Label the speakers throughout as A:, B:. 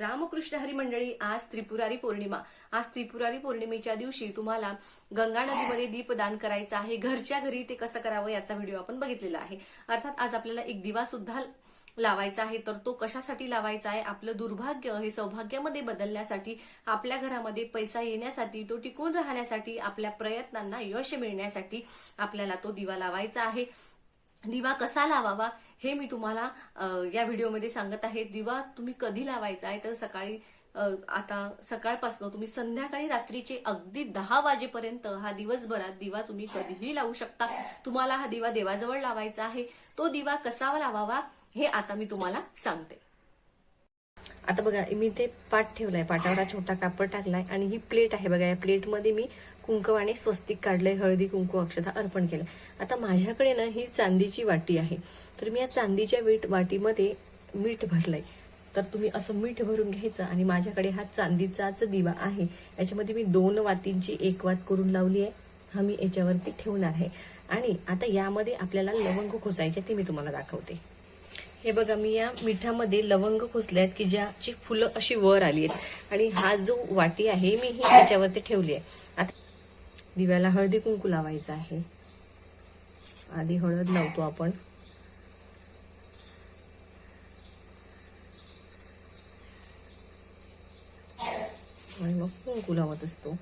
A: रामकृष्ण हरी मंडळी आज त्रिपुरारी पौर्णिमा. आज त्रिपुरारी पौर्णिमेच्या दिवशी तुम्हाला गंगा नदीमध्ये दीपदान करायचं आहे. घरच्या घरी ते कसं करावं याचा व्हिडिओ आपण बघितलेला आहे. अर्थात आज आपल्याला एक दिवा सुद्धा लावायचा आहे. तर तो कशासाठी लावायचा आहे? आपलं दुर्भाग्य हे सौभाग्यामध्ये बदलण्यासाठी आपल्या घरामध्ये पैसा येण्यासाठी तो टिकून राहण्यासाठी आपल्या प्रयत्नांना यश मिळण्यासाठी आपल्याला तो दिवा लावायचा आहे. दिवा कसा लावावा हे मी तुम्हाला या व्हिडिओमध्ये सांगत आहे. दिवा तुम्ही कधी लावायचा आहे? तर सकाळी आता सकाळपासून तुम्ही संध्याकाळी रात्रीचे अगदी दहा वाजेपर्यंत हा दिवसभरात दिवा तुम्ही कधीही लावू शकता. तुम्हाला हा दिवा देवाजवळ लावायचा आहे. तो दिवा कसा लावावा हे आता मी तुम्हाला सांगते. आता बघा मी ते पाट ठेवलाय पाटावर छोटा कापड टाकलाय आणि ही प्लेट आहे बघा या प्लेटमध्ये मी कुंकवाने स्वस्तिक काढलंय हळदी कुंकू अक्षता अर्पण केलं आता माझ्याकडे ना ही चांदीची वाटी आहे. तर मी या चांदीच्या वीट वाटीमध्ये मीठ भरलंय. तर तुम्ही असं मीठ भरून घ्यायचं आणि माझ्याकडे हा चांदीचाच दिवा आहे. याच्यामध्ये मी दोन वातींची एक वात करून लावली आहे. हा मी याच्यावरती ठेवणार आहे. आणि आता यामध्ये आपल्याला लवंग खोसायचे ते मी तुम्हाला दाखवते. हे बघा मी या मिठामध्ये लवंग खोसले आहेत की ज्याची फुलं अशी वर आली आहेत. आणि हा जो वाटी आहे मी ही त्याच्यावरती ठेवली आहे. आता दिव्याला हळदी कुंकू लावायचं आहे. आधी हळद लावतो आपण. आणि मग कुंकू लावत असतो.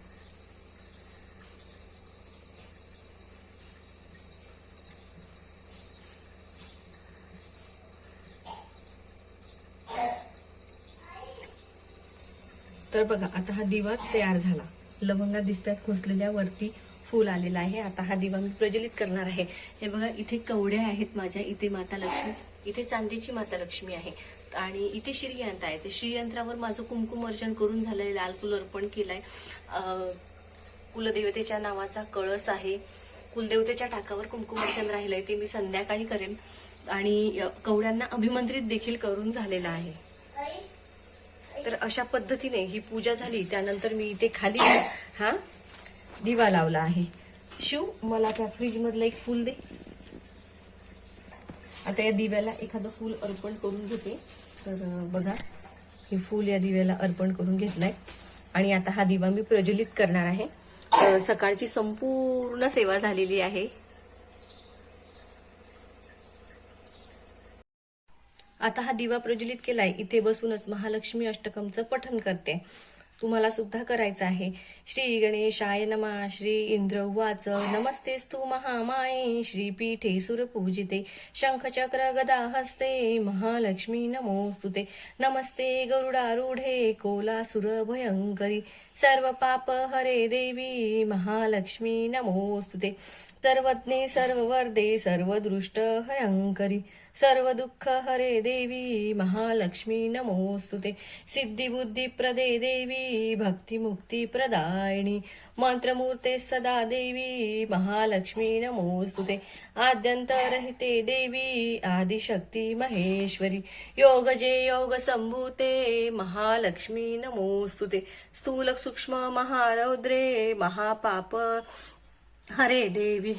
A: तर बघा आता हा दिवा तयार झाला. लवंगा दिसतात खोसलेल्या वरती फुल आलेला आहे. आता हा दिवा मी प्रज्वलित करणार आहे. हे बघा इथे कवड्या आहेत माझ्या इथे माता लक्ष्मी इथे चांदीची माता लक्ष्मी आहे. आणि इथे श्रीयंत्र आहे. ते श्रीयंत्रावर माझं कुमकुम अर्चन करून झालंय लाल फुल अर्पण केलंय. कुलदेवतेच्या नावाचा कळस आहे. कुलदेवतेच्या टाकावर कुमकुम अर्चन राहिलंय ते मी संध्याकाळी करेन. आणि कवड्यांना अभिमंत्रित देखील करून झालेलं आहे. तर अशा पद्धतीने ही पूजा झाली. त्यानंतर मी इथे खाली हा दिवा लावला आहे. शिव मला त्या फ्रीजमधलं एक फुल दे. आता या दिव्याला एखादं फुल अर्पण करून घेते. तर बघा हे फुल या दिव्याला अर्पण करून घेतलंय. आणि आता हा दिवा मी प्रज्वलित करणार आहे. सकाळची संपूर्ण सेवा झालेली आहे. आता हा दिवा प्रज्वलित केलाय. इथे बसूनच महालक्ष्मी अष्टकमचं पठन करते. तुम्हाला सुद्धा करायचं आहे. श्री गणेशाय नमा. श्री इंद्र नमस्ते स्तू महामाये. श्री पीठे सुरपूजिते. शंखचक्र गदा हस्ते महालक्ष्मी नमोस्तुते. नमस्ते गरुडारूढे. कोलासुर भयंकरी सर्व पाप हरे देवी. महालक्ष्मी नमोस्तुते. सर्वज्ञे सर्ववर्दे सर्वदृष्ट हयंकरी. सर्व दुःख हरे देवी महालक्ष्मी नमोस्तुते सिद्धी बुद्धी प्रदे देवी भक्ती मुक्ती मंत्रमूर्ते सदा देवी महालक्ष्मी नमोस्तुते आद्यंतरहिते देवी आदिशक्ती महेश्वरी। योग जे योग संभूते महालक्ष्मी नमोस्तुते स्थूल सूक्ष्म महारौद्रे महापाप हरे देवी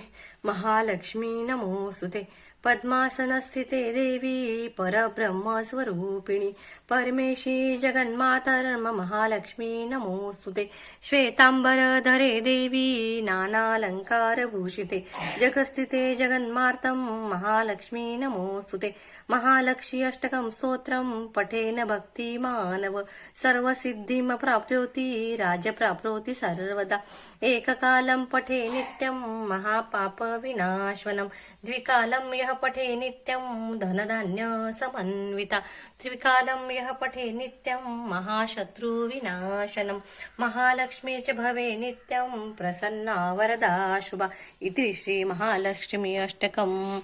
A: महालक्ष्मी नमोस्तुते पद्मासनस्थिते देवी परब्रह्मस्वरूपिणी। परमेशी जगन्मातर्म महालक्ष्मी नमोस्तुते श्वेताम्बरधरे देवी नानालङ्कारभूषिते जगस्थिते जगन्मार्तं महालक्ष्मी नमोस्तुते महालक्ष्मी अष्टकं स्तोत्रं पठेन भक्ति मानव। सर्वसिद्धिं प्राप्नोति राजप्राप्नोति सर्वदा। एककालं पठे नित्यं महापापविनाशवनं द्विकालं यः पठे नित्यं धनधान्य समन्विता। त्रिकालं यः पठे नित्यं महाशत्रुविनाशनं। महालक्ष्मी च भवे नित्यं प्रसन्ना वरदा शुभा। इति श्रीमहालक्ष्मी अष्टकम्।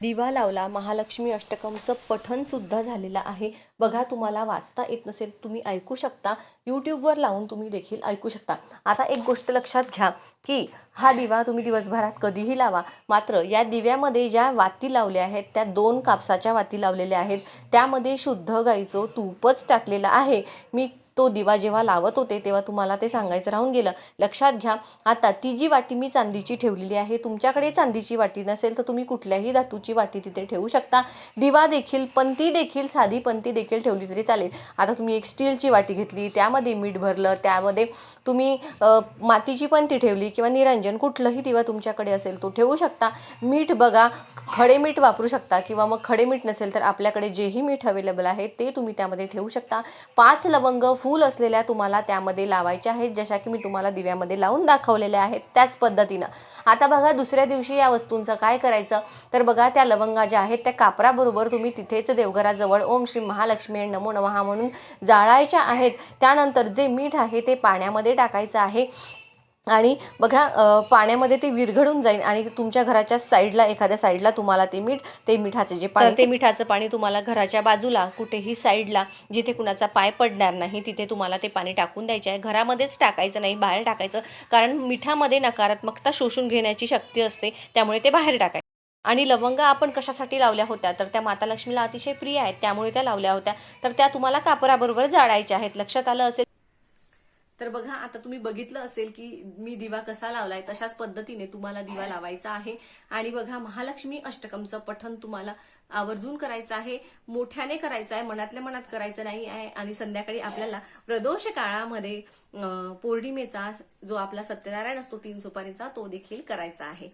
A: दिवा लावला महालक्ष्मी अष्टकमचं पठन सुद्धा झालेलं आहे. बघा तुम्हाला वाचता येत नसेल तुम्ही ऐकू शकता. यूट्यूबवर लावून तुम्ही देखील ऐकू शकता. आता एक गोष्ट लक्षात घ्या. की हा दिवा तुम्ही दिवसभरात कधीही लावा. मात्र या दिव्यामध्ये ज्या वाती लावल्या आहेत त्या दोन कापसाच्या वाती लावलेल्या आहेत. त्यामध्ये शुद्ध गाईचं तूपच टाकलेलं आहे. मी तो दिवा जेव्हा लावत होते तेव्हा तुम्हाला ते सांगायचं राहून गेलं. लक्षात घ्या आता ती जी वाटी मी चांदीची ठेवलेली आहे तुमच्याकडे चांदीची वाटी नसेल तर तुम्ही कुठल्याही धातूची वाटी तिथे ठेवू शकता. दिवा देखील पंती देखील साधी पंती देखील ठेवली तरी चालेल. आता तुम्ही एक स्टीलची वाटी घेतली त्यामध्ये मीठ भरलं त्यामध्ये तुम्ही मातीची पंती ठेवली किंवा निरंजन कुठलंही दिवा तुमच्याकडे असेल तो ठेवू शकता. मीठ बघा खडे मीठ वापरू शकता किंवा मग खडे मीठ नसेल तर आपल्याकडे जेही मीठ अवेलेबल आहे ते तुम्ही त्यामध्ये ठेवू शकता. पाच लवंग फूल असलेल्या तुम्हाला त्यामध्ये लावायच्या आहेत जशा की मी तुम्हाला दिव्यामध्ये लावून दाखवलेल्या आहेत त्याच पद्धतीनं. आता बघा दुसऱ्या दिवशी या वस्तूंचं काय करायचं? तर बघा त्या लवंगा ज्या आहेत त्या कापराबरोबर तुम्ही तिथेच देवघराजवळ ओम श्री महालक्ष्मी नमो नमहा म्हणून जाळायच्या आहेत. त्यानंतर जे मीठ आहे ते पाण्यामध्ये टाकायचं आहे. आणि बघा पाण्यामध्ये ते विरघळून जाईल आणि तुमच्या घराच्या साईडला एखाद्या साईडला तुम्हाला ते मीठ ते मिठाचे जे पाणी ते मिठाचं पाणी तुम्हाला घराच्या बाजूला कुठेही साईडला जिथे कुणाचा पाय पडणार नाही तिथे तुम्हाला ते पाणी टाकून द्यायचे आहे. घरामध्येच टाकायचं नाही बाहेर टाकायचं कारण मिठामध्ये नकारात्मकता शोषून घेण्याची शक्ती असते त्यामुळे ते बाहेर टाकायचं. आणि लवंगा आपण कशासाठी लावल्या होत्या? तर त्या माता लक्ष्मीला अतिशय प्रिय आहेत त्यामुळे त्या लावल्या होत्या. तर त्या तुम्हाला कापराबरोबर जाळायच्या आहेत. लक्षात आलं असेल तर बघा आता तुम्ही बघितलं असेल की मी दिवा कसा लावलाय तशाच पद्धतीने तुम्हाला दिवा लावायचा आहे. आणि बघा महालक्ष्मी अष्टकमचं पठण तुम्हाला आवर्जून करायचं आहे. मोठ्याने करायचं आहे मनातल्या मनात करायचं नाही आहे. आणि संध्याकाळी आपल्याला प्रदोष काळामध्ये पौर्णिमेचा जो आपला सत्यनारायण असतो तीन सुपारीचा तो देखील करायचा आहे.